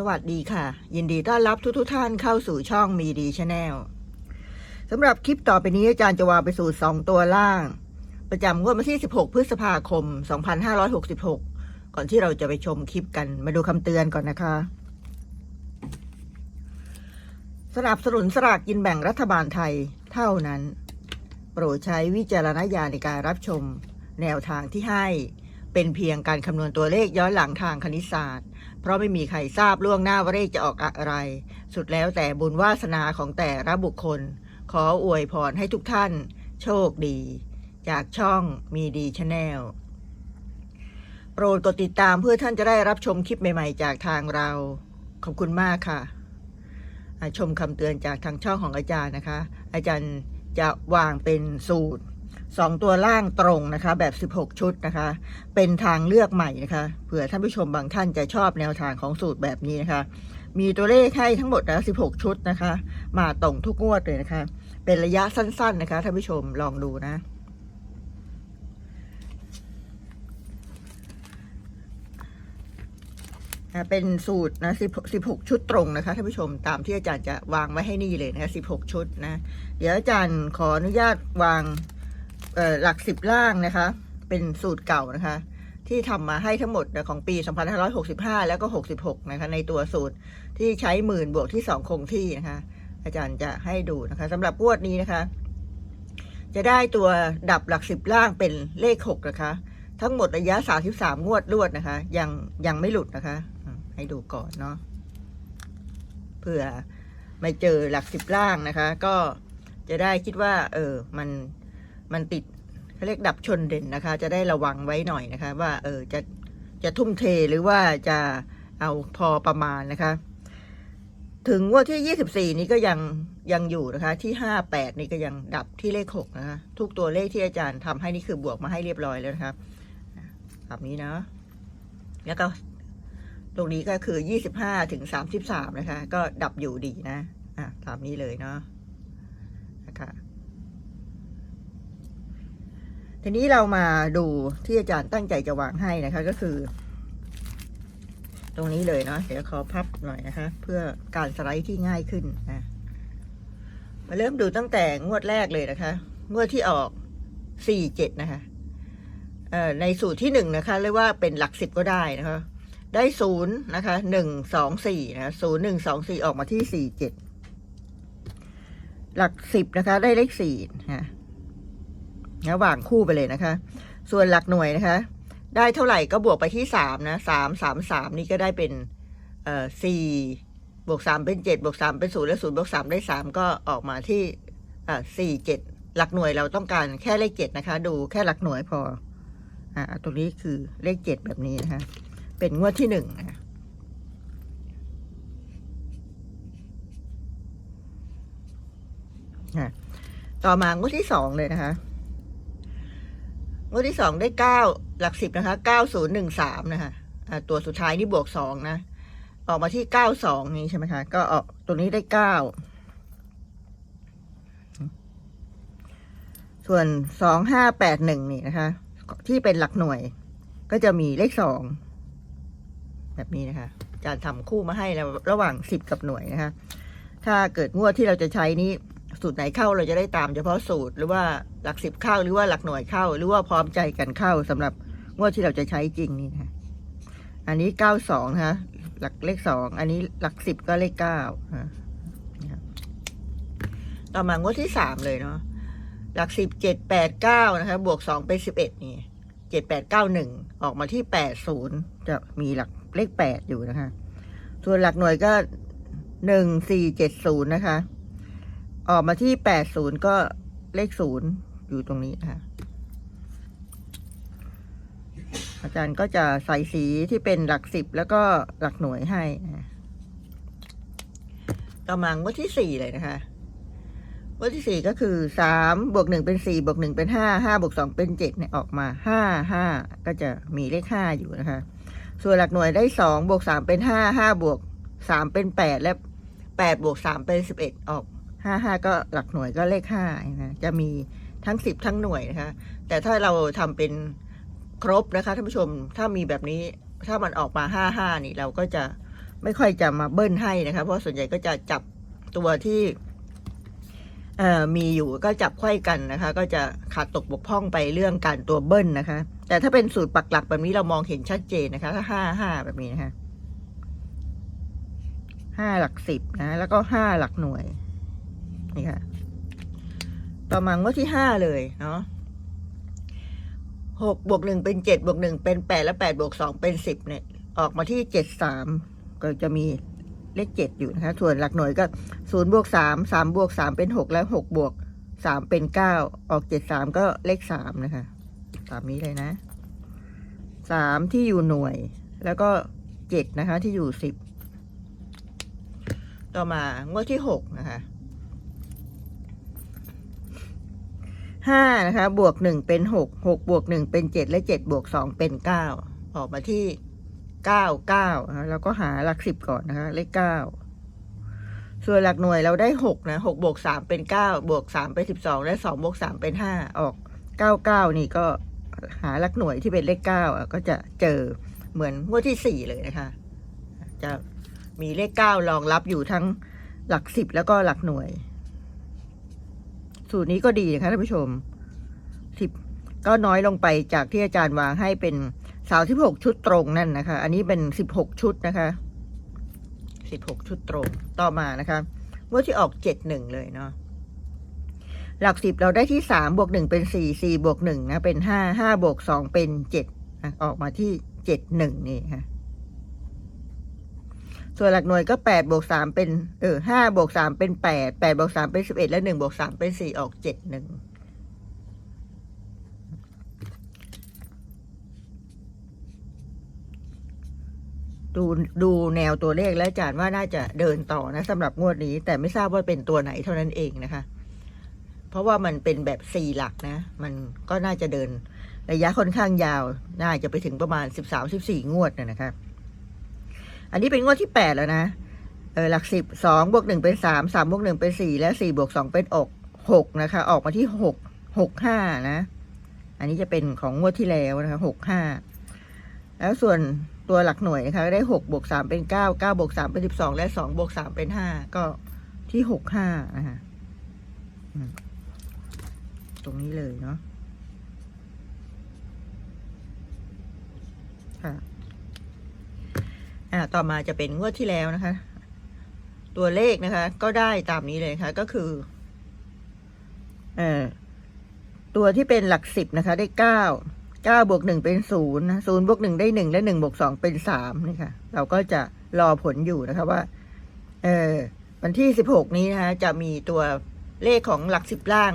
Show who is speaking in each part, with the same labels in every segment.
Speaker 1: สวัสดีค่ะ ยินดีต้อนรับทุกทท่านเข้าสู่ช่องมีดีชาแนลสำหรับคลิปต่อไปนี้อาจารย์จะวางไปสู่สองตัวล่าง ประจำงวดวันที่ 16 พฤษภาคม 2566 ก่อนที่เราจะไปชมคลิปกันมาดูคำเตือนก่อนนะคะ สนับสนุนสลากกินแบ่งรัฐบาลไทยเท่านั้น โปรดใช้วิจารณญาณในการรับชม แนวทางที่ให้เป็นเพียงการคำนวณตัวเลขย้อนหลังทางคณิตศาสตร์ ราะไม่มีใครทราบล่วงหน้าว่าเลขจะออกอะไร สุดแล้วแต่บุญวาสนาของแต่ละบุคคล ขออวยพรให้ทุกท่าน โชคดี จากช่องมีดีชาแนลโปรดกดติดตามเพื่อท่านจะได้รับชมคลิปใหม่ ๆ จากทางเรา ขอบคุณมากค่ะ ชมคำเตือนจากทางช่องของอาจารย์นะคะ อาจารย์จะวางเป็นสูตร สองตัวล่างตรงนะคะ แบบ 16 ชุดนะคะ เป็นทางเลือกใหม่นะคะเผื่อท่านผู้ชมบางท่านจะชอบแนวทางของสูตรแบบนี้นะคะ มีตัวเลขให้ทั้งหมดนะ16 ชุดนะคะ มาตรงทุกงวดเลยนะคะ เป็นระยะสั้น ๆนะคะท่านผู้ชมลองดูนะเป็นสูตรนะ10 16ชุดตรงนะคะท่านผู้ชมตามที่อาจารย์จะวางไว้ให้นี่เลยนะคะ16ชุดนะ เดี๋ยวอาจารย์ขออนุญาตวาง หลักสิบล่างนะคะ เป็นสูตรเก่านะคะ ที่ทำมาให้ทั้งหมดของปี 2565 แล้วก็ 66 นะคะ ในตัวสูตรที่ใช้หมื่นบวกที่ 2 คงที่นะคะ อาจารย์จะให้ดูนะคะสำหรับงวดนี้นะคะ จะได้ตัวดับหลักสิบล่างเป็นเลข 6 นะคะ ทั้งหมดระยะ 33 งวดรวดนะคะ ยังยังไม่หลุดนะคะ ให้ดูก่อนเนาะเผื่อไม่เจอหลักสิบล่างนะคะ ก็จะได้คิดว่า เออ มัน มันติดเขาเรียกดับชนเด่นนะคะ จะได้ระวังไว้หน่อยนะคะ ว่าเออจะจะทุ่มเทหรือว่าจะเอาพอประมาณนะคะ ถึงงวดที่ 24 นี้ก็ยังยังอยู่นะคะ ที่ 58 นี่ก็ยังดับที่เลข 6 นะคะ ทุกตัวเลขที่อาจารย์ทำให้นี่คือบวกมาให้เรียบร้อยแล้วนะคะแบบนี้เนาะแล้วก็ตรงนี้ก็คือ 25 ถึง 33 นะคะ ก็ดับอยู่ดีนะ อะตามนี้เลยเนาะ ทีนี้เรามาดูที่อาจารย์ตั้งใจจะวางให้นะคะก็คือ ตรงนี้เลยเนาะเดี๋ยวขอพับหน่อยนะคะ เพื่อการสไลด์ที่ง่ายขึ้นนะมาเริ่มดูตั้งแต่งวดแรกเลยนะคะ งวดที่ออก47นะคะเอ่อในสูตรที่หนึ่งนะคะเรียกว่าเป็นหลักสิบก็ได้นะคะ ได้ศูนย์นะคะหนึ่งสองสี่นะศูนย์หนึ่งสองสี่ออกมาที่สี่เจ็ดหลักสิบนะคะ ได้เลขสี่นะ ระหว่างคู่ไปเลยนะคะ ส่วนหลักหน่วยนะคะ ได้เท่าไหร่ก็บวกไปที่สามนะสามสามสามนี่ก็ได้เป็นเอ่อสี่บวกสามเป็นเจ็ดบวกสามเป็นศูนย์และศูนย์บวกสามได้สามก็ออกมาที่อ่าสี่เจ็ดหลักหน่วยเราต้องการแค่เลขเจ็ดนะคะ ดูแค่หลักหน่วยพออ่าตรงนี้คือเลขเจ็ดแบบนี้นะคะ เป็นงวดที่หนึ่งนะอะต่อมางวดที่สองเลยนะคะ งวดที่สองได้เก้าหลักสิบนะคะเก้าศูนย์หนึ่งสามนะคะตัวสุดท้ายนี่บวกสองนะ ออกมาที่เก้าสองนี้ใช่ไหมคะ ก็ออกตัวนี้ได้เก้าส่วนสองห้าแปดหนึ่งนี่นะคะ ที่เป็นหลักหน่วย ก็จะมีเลขสองแบบนี้นะคะอาจารย์ทำคู่มาให้ระหว่างสิบกับหน่วยนะคะ ถ้าเกิดงวดที่เราจะใช้นี้ สูตรไหนเข้าเราจะได้ตามเฉพาะสูตรหรือว่าหลักสิบเข้าหรือว่าหลักหน่วยเข้า หรือว่าพร้อมใจกันเข้าสำหรับงวดที่เราจะใช้จริงนี่นะอันนี้เก้าสองนะคะหลักเลขสองอันนี้หลักสิบก็เลขเก้านะต่อมางวดที่สามเลยเนาะหลักสิบเจ็ดแปดเก้านะคะบวกสองเป็นสิบเอ็ดนี่เจ็ดแปดเก้าหนึ่งออกมาที่แปดศูนย์จะมีหลักเลขแปดอยู่นะคะ ส่วนหลักหน่วยก็หนึ่งสี่เจ็ดศูนย์นะคะ ออกมาที่แปดศูนย์ก็เลขศูนย์อยู่ตรงนี้นะคะอาจารย์ก็จะใส่สีที่เป็นหลักสิบแล้วก็หลักหน่วยให้นะต่อมางวดที่สี่เลยนะคะงวดที่สี่ก็คือสามบวกหนึ่งเป็นสี่บวกหนึ่งเป็นห้าห้าบวกสองเป็นเจ็ดเนี่ยออกมาห้าห้าก็จะมีเลขห้าอยู่นะคะ ส่วนหลักหน่วยได้สองบวกสามเป็นห้าห้าบวกสามเป็นแปดและแปดบวกสามเป็นสิบเอ็ดออก ห้าห้าก็หลักหน่วยก็เลขห้านะจะมีทั้งสิบทั้งหน่วยนะคะ แต่ถ้าเราทำเป็นครบนะคะท่านผู้ชมถ้ามีแบบนี้ถ้ามันออกมาห้าห้านี่เราก็จะไม่ค่อยจะมาเบิ้ลให้นะคะ เพราะส่วนใหญ่ก็จะจับตัวที่เอ่อมีอยู่ก็จับไข้กันนะคะ ก็จะขาดตกบกพร่องไปเรื่องการตัวเบิ้ลนะคะ แต่ถ้าเป็นสูตรปักหลักแบบนี้เรามองเห็นชัดเจนนะคะ ถ้าห้าห้าแบบนี้นะคะห้าหลักสิบนะ แล้วก็ห้าหลักหน่วย นี่ค่ะ ต่อมางวดที่ห้าเลยเนาะหกบวกหนึ่งเป็นเจ็ดบวกหนึ่งเป็นแปดและแปดบวกสองเป็นสิบเนี่ย ออกมาที่เจ็ดสามก็จะมีเลขเจ็ดอยู่นะคะส่วนหลักหน่วยก็ศูนย์บวกสามสามบวกสามเป็นหกแล้วหกบวกสามเป็นเก้าออกเจ็ดสามก็เลขสามนะคะตามนี้เลยนะสามที่อยู่หน่วย แล้วก็เจ็ดนะคะ ที่อยู่สิบต่อมางวดที่หกนะคะ ห้านะคะ บวกหนึ่งเป็นหกหกบวกหนึ่งเป็นเจ็ดและเจ็ดบวกสองเป็นเก้าออกมาที่เก้าเก้าแล้วก็หาหลักสิก่อนนะคะ เลขเก้าส่วนหลักหน่วยเราได้หกนะหกบวกสามเป็นเก้าบวกสามเป็นสิบสองและสองบวกสามเป็นห้าออกเก้าเก้านี่ก็หาหลักหน่วยที่เป็นเลขเก้าอะก็จะเจอเหมือนงวดที่สี่เลยนะคะ จะมีเลขเก้ารองรับอยู่ทั้งหลักสิบแล้วก็หลักหน่วย สูตรนี้ก็ดีนะคะท่านผู้ชมสิบก็น้อยลงไปจากที่อาจารย์วางให้เป็นสาวที่หกชุดตรงนั่นนะคะ อันนี้เป็นสิบหกชุดนะคะสิบหกชุดตรงต่อมานะคะงวดที่ออกเจ็ดหนึ่งเลยเนาะหลักสิบเราได้ที่สามบวกหนึ่งเป็นสี่สี่บวกหนึ่งนะเป็นห้าห้าบวกสองเป็นเจ็ดออกมาที่เจ็ดหนึ่งนี่ค่ะ ส่วนหลักหน่วยก็แปดบวกสามเป็นเออห้าบวกสามเป็นแปดแปดบวกสามเป็นสิบเอ็ดและหนึ่งบวกสามเป็นสี่ออกเจ็ดหนึ่งดูดูแนวตัวเลขแล้วอาจารย์ว่าน่าจะเดินต่อนะสำหรับงวดนี้ แต่ไม่ทราบว่าเป็นตัวไหนเท่านั้นเองนะคะ เพราะว่ามันเป็นแบบสี่หลักนะ มันก็น่าจะเดินระยะค่อนข้างยาว น่าจะไปถึงประมาณสิบสามสิบสี่งวดนะนะคะ อันนี้เป็นงวดที่แปดแล้วนะ เออหลักสิบสองบวกหนึ่งเป็นสามสามบวกหนึ่งเป็นสี่และสี่บวกสองเป็นอกหกนะคะ ออกมาที่หกหกห้านะ อันนี้จะเป็นของงวดที่แล้วนะคะหกห้าแล้วส่วนตัวหลักหน่วยนะคะ ได้หกบวกสามเป็นเก้าเก้าบวกสามเป็นสิบสองและสองบวกสามเป็นห้าก็ที่หกห้านะคะตรงนี้เลยเนาะค่ะ อ่าต่อมาจะเป็นงวดที่แล้วนะคะ ตัวเลขนะคะ ก็ได้ตามนี้เลยค่ะ ก็คือเอ่อตัวที่เป็นหลักสิบนะคะ ได้เก้าเก้าบวกหนึ่งเป็นศูนย์นะศูนย์บวกหนึ่งได้หนึ่งและหนึ่งบวกสองเป็นสามนี่ค่ะ เราก็จะรอผลอยู่นะคะว่า เออวันที่สิบหกนี้นะคะ จะมีตัวเลขของหลักสิบล่าง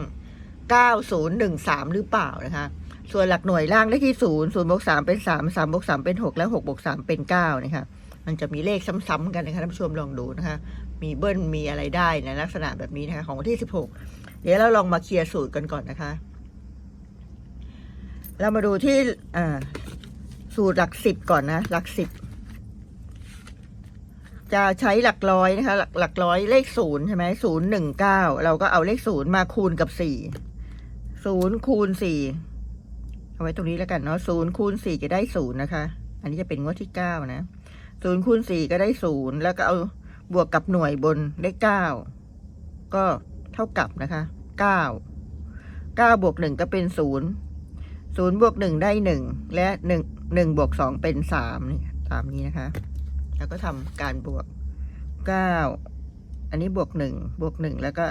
Speaker 1: เก้าศูนย์หนึ่งสามหรือเปล่านะคะ ส่วนหลักหน่วยล่างได้ที่ศูนย์ศูนย์บวกสามเป็นสามสามบวกสามเป็นหกและหกบวกสามเป็นเก้านะคะ มันจะมีเลขซ้ำๆกันนะคะท่านผู้ชมลองดูนะคะ มีเบิ้ลมีอะไรได้ในลักษณะแบบนี้นะคะของวันที่สิบหกเดี๋ยวเราลองมาเคลียร์สูตรกันก่อนนะคะ เรามาดูที่อ่าสูตรหลักสิบก่อนนะ หลักสิบจะใช้หลักร้อยนะคะหลักหลักร้อยเลขศูนย์ใช่ไหมศูนย์หนึ่งเก้าเราก็เอาเลขศูนย์มาคูณกับสี่ศูนย์คูณสี่เอาไว้ตรงนี้แล้วกันเนาะศูนย์คูณสี่จะได้ศูนย์นะคะ อันนี้จะเป็นงวดที่เก้านะ ศูนย์คูณสี่ก็ได้ศูนย์แล้วก็เอาบวกกับหน่วยบนได้เก้าก็เท่ากับนะคะเก้าเก้าบวกหนึ่งก็เป็นศูนย์ศูนย์บวกหนึ่งได้หนึ่งและหนึ่งหนึ่งบวกสองเป็นสามนี่ตามนี้นะคะ แล้วก็ทำการบวกเก้าอันนี้บวกหนึ่งบวกหนึ่งแล้วก็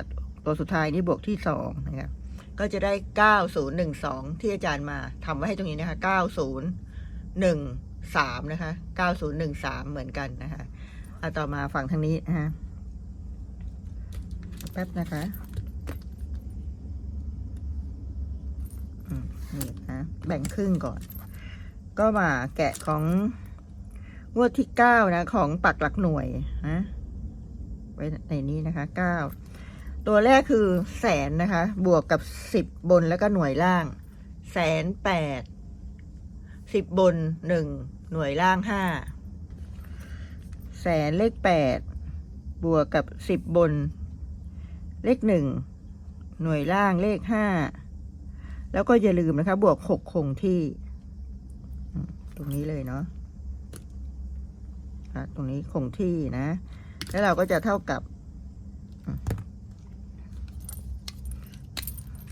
Speaker 1: ตัวสุดท้ายนี่บวกที่สองนะคะก็จะได้เก้าศูนย์หนึ่งสองที่อาจารย์มาทำไว้ให้ตรงนี้นะคะเก้าศูนย์หนึ่ง สามนะคะเก้าศูนย์หนึ่งสามเหมือนกันนะคะเอาต่อมาฝั่งทางนี้นะคะแป๊บนะคะนี่นะแบ่งครึ่งก่อน ก็มาแกะของงวดที่เก้านะของปักหลักหน่วยนะไว้ในนี้นะคะเก้าตัวแรกคือแสนนะคะ บวกกับสิบบนแล้วก็หน่วยล่าง แสนแปด สิบบนหนึ่งหน่วยล่างห้าแสนเลขแปดบวกกับสิบบน เลขหนึ่งหน่วยล่างเลขห้าแล้วก็อย่าลืมนะคะ บวกหกคงที่ ตรงนี้เลยเนาะตรงนี้คงที่นะ แล้วเราก็จะเท่ากับอืม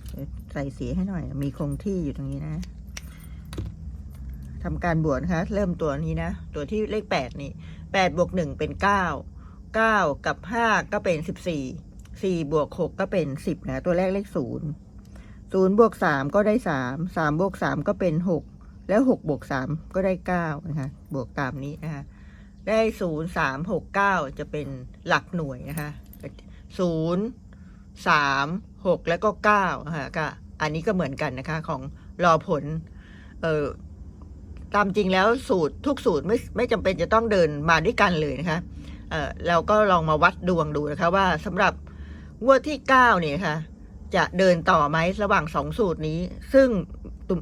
Speaker 1: เสียวใส่สีให้หน่อย มีคงที่อยู่ตรงนี้นะ ทำการบวกนะคะ เริ่มตัวนี้นะ ตัวที่เลขแปดนี่แปดบวกหนึ่งเป็นเก้าเก้ากับห้าก็เป็นสิบสี่สี่บวกหกก็เป็นสิบนะ ตัวแรกเลขศูนย์ศูนย์บวกสามก็ได้สามสามบวกสามก็เป็นหกแล้วหกบวกสามก็ได้เก้านะคะ บวกตามนี้นะคะ ได้ศูนย์สามหกเก้าจะเป็นหลักหน่วยนะคะศูนย์สามหกแล้วก็เก้านะคะก็อันนี้ก็เหมือนกันนะคะ ของรอผล เอ่อ ตามจริงแล้วสูตรทุกสูตรไม่ไม่จำเป็นจะต้องเดินมาด้วยกันเลยนะคะเออเราก็ลองมาวัดดวงดูนะคะว่าสำหรับงวดที่เก้าเนี่ยค่ะ จะเดินต่อไหมระหว่างสองสูตรนี้ ซึ่ง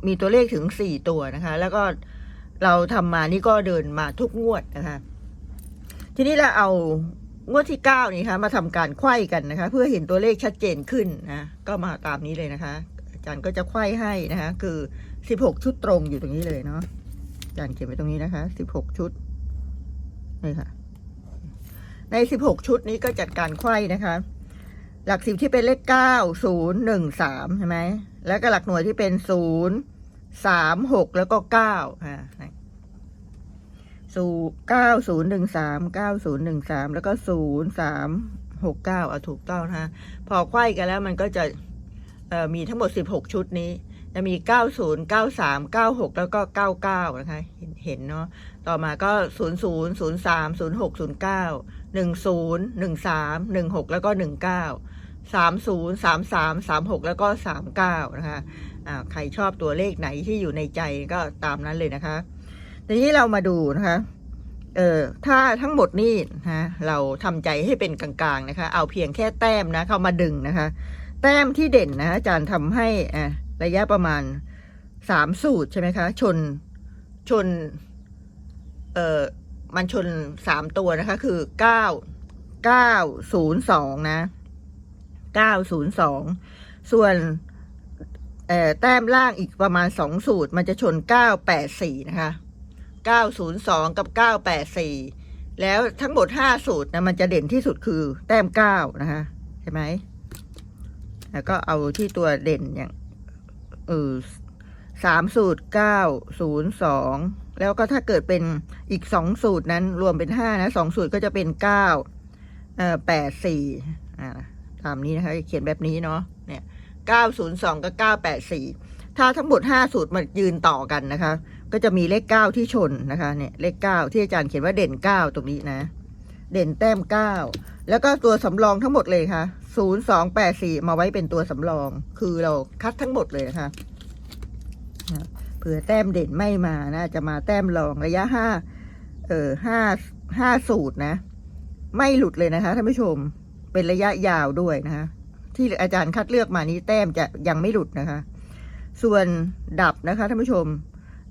Speaker 1: มีตัวเลขถึงสี่ตัวนะคะ แล้วก็เราทำมานี่ก็เดินมาทุกงวดนะคะ ทีนี้เราเอางวดที่เก้านี่คะมาทำการไขว้กันนะคะ เพื่อเห็นตัวเลขชัดเจนขึ้นนะก็มาตามนี้เลยนะคะ อาจารย์ก็จะไขว้ให้นะคะ คือสิบหกชุดตรงอยู่ตรงนี้เลยเนาะ จารย์เขียนไว้ตรงนี้นะคะสิบหกชุดนี่ค่ะ ในสิบหกชุดนี้ก็จัดการไขว้นะคะ หลักสิบที่เป็นเลขเก้าศูนย์หนึ่งสามใช่ไหมแล้วก็หลักหน่วยที่เป็นศูนย์สามหกแล้วก็เก้าอ่าสู่เก้าศูนย์หนึ่งสามเก้าศูนย์หนึ่งสามแล้วก็ศูนย์สามหกเก้าเอาถูกต้องนะะพอไขว้กันแล้วมันก็จะมีทั้งหมดสิบหกชุดนี้ จะมีเก้าศูนย์เก้าสามเก้าหกแล้วก็เก้าเก้านะคะ เห็นเห็นเนาะ ต่อมาก็ศูนย์ศูนย์ศูนย์สามศูนย์หกศูนย์เก้าหนึ่งศูนย์หนึ่งสามหนึ่งหกแล้วก็หนึ่งเก้าสามศูนย์สามสามสามหกแล้วก็สามเก้านะคะอ่าใครชอบตัวเลขไหนที่อยู่ในใจก็ตามนั้นเลยนะคะ ทีนี้เรามาดูนะคะเออถ้าทั้งหมดนี่นะเราทำใจให้เป็นกลางๆนะคะ เอาเพียงแค่แต้มนะเข้ามาดึงนะคะ แต้มที่เด่นนะอาจารย์ทำให้อะ ระยะประมาณสามสูตรใช่ไหมคะ ชนชน เออมันชนสามตัวนะคะ คือเก้าเก้าศูนย์สองนะเก้าศูนย์สองส่วนเอ่อแต้มล่างอีกประมาณสองสูตร มันจะชนเก้าแปดสี่นะคะ902กับ984แปดสี่แล้วทั้งหมด5สูตรนะมันจะเด่นที่สุดคือแต้ม9นะคะ ใช่ไหมแล้วก็เอาที่ตัวเด่นอย่าง เออสามสูตร902แล้วก็ถ้าเกิดเป็นอีก2สูตรนั้นรวมเป็น5นะ2สูตรก็จะเป็น9เอ่อ84อ่าตามนี้นะคะเขียนแบบนี้เนาะเนี่ย902กับ984ถ้าทั้งหมด5สูตรมันยืนต่อกันนะคะ ก็จะมีเลขเก้าที่ชนนะคะเนี่ยเลขเก้าที่อาจารย์เขียนว่าเด่นเก้าตรงนี้นะ เด่นแต้มเก้าแล้วก็ตัวสำรองทั้งหมดเลยค่ะ ศูนย์สองแปดสี่มาไว้เป็นตัวสำรอง คือเราคัดทั้งหมดเลยนะคะเผื่อแต้มเด่นไม่มานะ จะมาแต้มรองระยะห้าเออห้าห้าสูตรนะ ไม่หลุดเลยนะคะท่านผู้ชมเป็นระยะยาวด้วยนะคะ ที่อาจารย์คัดเลือกมานี้แต้มจะยังไม่หลุดนะคะ ส่วนดับนะคะท่านผู้ชม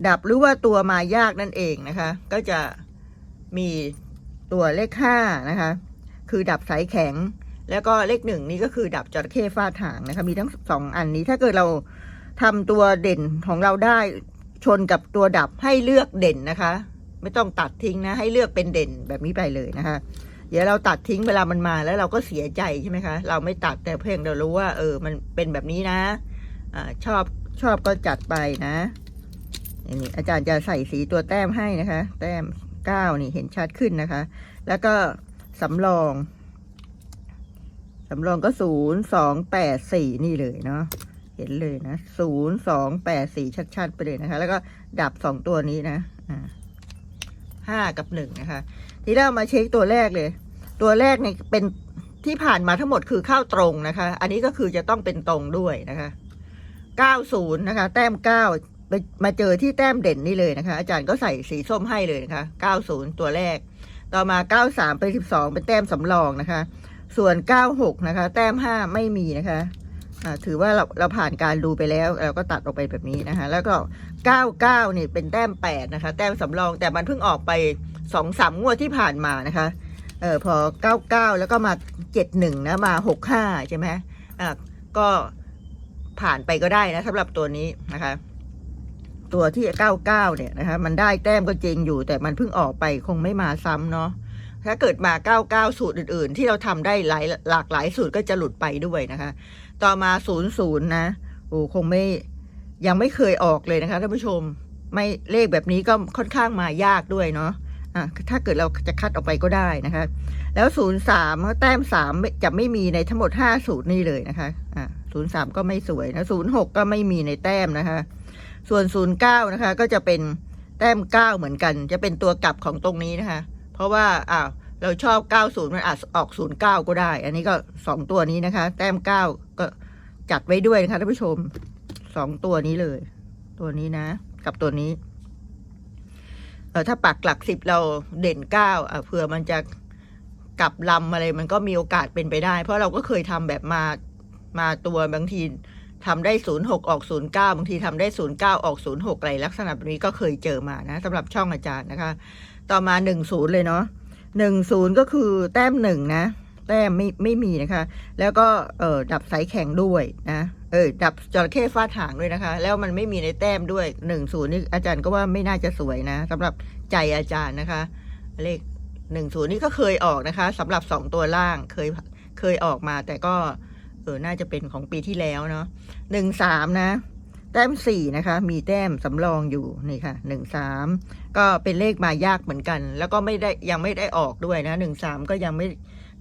Speaker 1: ดับหรือว่าตัวมายากนั่นเองนะคะ ก็จะมีตัวเลขห้านะคะ คือดับสายแข็ง แล้วก็เลขหนึ่งนี่ก็คือดับจระเข้ฟาดหางนะคะ มีทั้งสองอันนี้ถ้าเกิดเราทำตัวเด่นของเราได้ชนกับตัวดับให้เลือกเด่นนะคะ ไม่ต้องตัดทิ้งนะ ให้เลือกเป็นเด่นแบบนี้ไปเลยนะคะ เดี๋ยวเราตัดทิ้งเวลามันมาแล้วเราก็เสียใจใช่ไหมคะ เราไม่ตัดแต่เพียงเรารู้ว่า เออ มันเป็นแบบนี้นะอ่าชอบชอบก็จัดไปนะนี่อาจารย์จะใส่สีตัวแต้มให้นะคะ แต้มเก้านี่เห็นชัดขึ้นนะคะ แล้วก็สำรอง สำรองก็ศูนย์สองแปดสี่นี่เลยเนาะเห็นเลยนะศูนย์สองแปดสี่ชัดๆ ไปเลยนะคะ แล้วก็ดับสองตัวนี้นะอ่าห้ากับหนึ่งนะคะทีแรกมาเช็คตัวแรกเลย ตัวแรกเนี่ยเป็นที่ผ่านมาทั้งหมดคือเข้าตรงนะคะ อันนี้ก็คือจะต้องเป็นตรงด้วยนะคะเก้าศูนย์นะคะ แต้มเก้าไปมาเจอที่แต้มเด่นนี่เลยนะคะ อาจารย์ก็ใส่สีส้มให้เลยนะคะ90ตัวแรก ต่อมา93ไป12เป็นแต้มสำรองนะคะ ส่วน 96 นะคะ แต้ม 5 ไม่มีนะคะถือว่าเราเราผ่านการดูไปแล้ว เราก็ตัดออกไปแบบนี้นะคะ แล้วก็ 99เนี่ยเป็นแต้ม 8 นะคะ แต้มสำรองแต่มันเพิ่งออกไป 2 3 งวดที่ผ่านมานะคะเออพอ 99 แล้วก็มา 71 นะ มา 65 ใช่ไหมอ่าก็ผ่านไปก็ได้นะสำหรับตัวนี้นะคะ ตัวที่เก้าเก้าเนี่ยนะคะ มันได้แต้มก็จริงอยู่ แต่มันเพิ่งออกไปคงไม่มาซ้ำเนาะ ถ้าเกิดมาเก้าเก้าสูตรอื่น ๆ ที่เราทำได้หลายหลากหลายสูตรก็จะหลุดไปด้วยนะคะ ต่อมาศูนะโอ้คงไม่ยังไม่เคยออกเลยนะคะท่านผู้ชมไม่เลขแบบนี้ก็ค่อนข้างมายากด้วยเนาะอะถ้าเกิดเราจะคัดออกไปก็ได้นะคะ แล้วศูนย์สามแต้มสามจะไม่มีในทั้งหมดห้าสูตรนี่เลยนะคะอะศูนย์สามก็ไม่สวยนะศูนย์หกก็ไม่มีในแต้มนะคะ ส่วนศูนะคะ ก็จะเป็นแต้มเก้าเหมือนกัน จะเป็นตัวกลับของตรงนี้นะคะ เพราะว่าอ้าวเราชอบเก้าศูนย์มันอาจออกศูนย์เก้าก็ได้ อันนี้ก็สองตัวนี้นะคะ แต้มเก้าก็จัดไว้ด้วยนะคะท่านผู้ชมสองตัวนี้เลย ตัวนี้นะ กับตัวนี้ เออถ้าปักหลักสิบเราเด่นเก้าอะเผื่อมันจะกลับลำอะไรมันก็มีโอกาสเป็นไปได้ เพราะเราก็เคยทำแบบมามาตัวบางที ทำได้ศูนย์หกออกศูนย์เก้าบางทีทำได้ศูนย์เก้าออกศูนย์หกอะไรลักษณะแบบนี้ก็เคยเจอมานะสำหรับช่องอาจารย์นะคะ ต่อมาหนึ่งศูนย์เลยเนาะหนึ่งศูนย์ก็คือแต้มหนึ่งนะ แต้มไม่ไม่มีนะคะ แล้วก็เออดับสายแข็งด้วยนะเออดับจระเข้ฟาดหางด้วยนะคะ แล้วมันไม่มีในแต้มด้วยหนึ่งศูนย์นี่อาจารย์ก็ว่าไม่น่าจะสวยนะสำหรับใจอาจารย์นะคะ เลขหนึ่งศูนย์นี่ก็เคยออกนะคะสำหรับสองตัวล่างเคยเคยออกมาแต่ก็ ออน่าจะเป็นของปีที่แล้วเนาะหนึ่งสามนะ แต้มสี่นะคะ มีแต้มสำรองอยู่นี่ค่ะหนึ่งสามก็เป็นเลขมายากเหมือนกัน แล้วก็ไม่ได้ยังไม่ได้ออกด้วยนะหนึ่งสามก็ยังไม่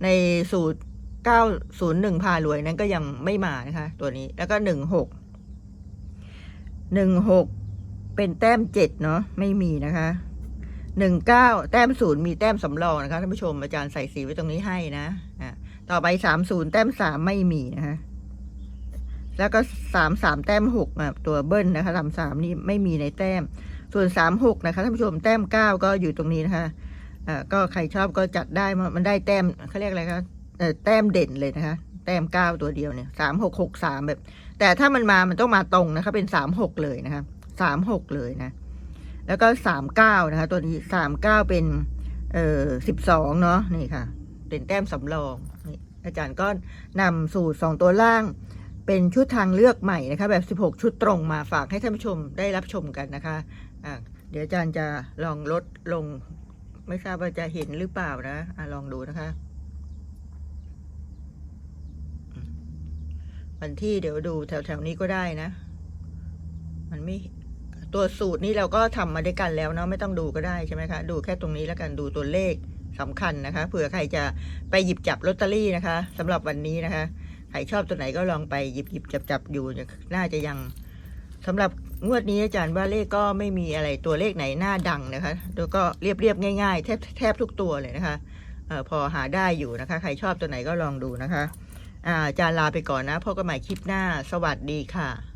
Speaker 1: ในสูตรเก้าศูนย์หนึ่งพารวยนั้นก็ยังไม่มานะคะ ตัวนี้แล้วก็หนึ่งหกหนึ่งหกเป็นแต้มเจ็ดเนาะไม่มีนะคะหนึ่งเก้าแต้มศูนย์มีแต้มสำรองนะคะท่านผู้ชมอาจารย์ใส่สีไว้ตรงนี้ให้นะอะ ต่อไปสามศูนย์แต้มสามไม่มีนะคะแล้วก็สามสามแต้มหกอะตัวเบิ้ลนะคะสามสามนี่ไม่มีในแต้ม ส่วนสามหกนะคะท่านผู้ชมแต้มเก้าก็อยู่ตรงนี้นะคะอ่าก็ใครชอบก็จัดได้มันได้แต้มเขาเรียกอะไรคะแต้มเด่นเลยนะคะ แต้มเก้าตัวเดียวเนี่ยสามหกหกสามแบบ แต่ถ้ามันมามันต้องมาตรงนะคะ เป็นสามหกเลยนะคะสามหกเลยนะ แล้วก็สามเก้านะคะ ตัวนี้สามเก้าเป็น เอ่อสิบสองเนาะนี่ค่ะ เป็นแต้มสำรองนี่อาจารย์ก็นำสูตรสองตัวล่าง เป็นชุดทางเลือกใหม่นะคะ แบบ 16 ชุดตรงมาฝากให้ท่านผู้ชมได้รับชมกันนะคะะเดี๋ยวอาจารย์จะลองลดลง ไม่ทราบว่าจะเห็นหรือเปล่านะอะลองดูนะคะ วันที่เดี๋ยวดูแถวๆนี้ก็ได้นะ มันไม่ตัวสูตรนี้เราก็ทำมาด้วยกันแล้วเนาะไม่ต้องดูก็ได้ใช่ไหมคะ ดูแค่ตรงนี้แล้วกันดูตัวเลข สำคัญนะคะ เผื่อใครจะไปหยิบจับลอตเตอรี่นะคะสำหรับวันนี้นะคะ ใครชอบตัวไหนก็ลองไปหยิบหยิบจับจับอยู่น่าจะยังสำหรับงวดนี้อาจารย์ว่าเลขก็ไม่มีอะไรตัวเลขไหนหน้าดังนะคะ แล้วก็เรียบเรียบง่ายๆ แทบแทบทุกตัวเลยนะคะออพอหาได้อยู่นะคะ ใครชอบตัวไหนก็ลองดูนะคะอาอาจารย์ลาไปก่อนนะพบกันใหม่คลิปหน้า สวัสดีค่ะ